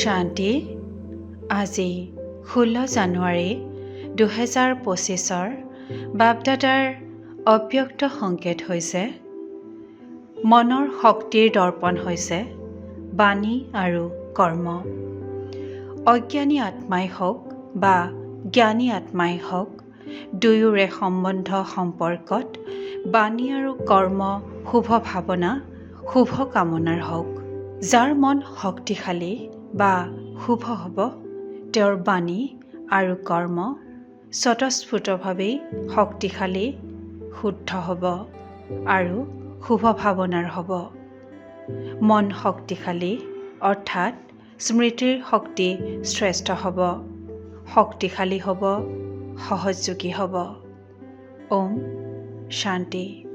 শান্তি। আজি ষোল্ল জানুৱাৰী দুহেজাৰ পঁচিছৰ বাপদাদাৰ অব্যক্ত সংকেত হৈছে মনৰ শক্তিৰ দৰ্পণ হৈছে বাণী আৰু কৰ্ম। অজ্ঞানী আত্মাই হওক বা জ্ঞানী আত্মাই হওক দুয়োৰে সম্বন্ধ সম্পৰ্কত বাণী আৰু কৰ্ম শুভ ভাৱনা শুভ কামনাৰ হওক। যাৰ মন শক্তিশালী বা শুভ হ'ব তেওঁৰ বাণী আৰু কৰ্ম স্বতঃস্ফূৰ্তভাৱেই শক্তিশালী শুদ্ধ হ'ব আৰু শুভ ভাৱনাৰ হ'ব। মন শক্তিশালী অৰ্থাৎ স্মৃতিৰ শক্তি শ্ৰেষ্ঠ হ'ব শক্তিশালী হ'ব সহযোগী হ'ব। ওম শান্তি।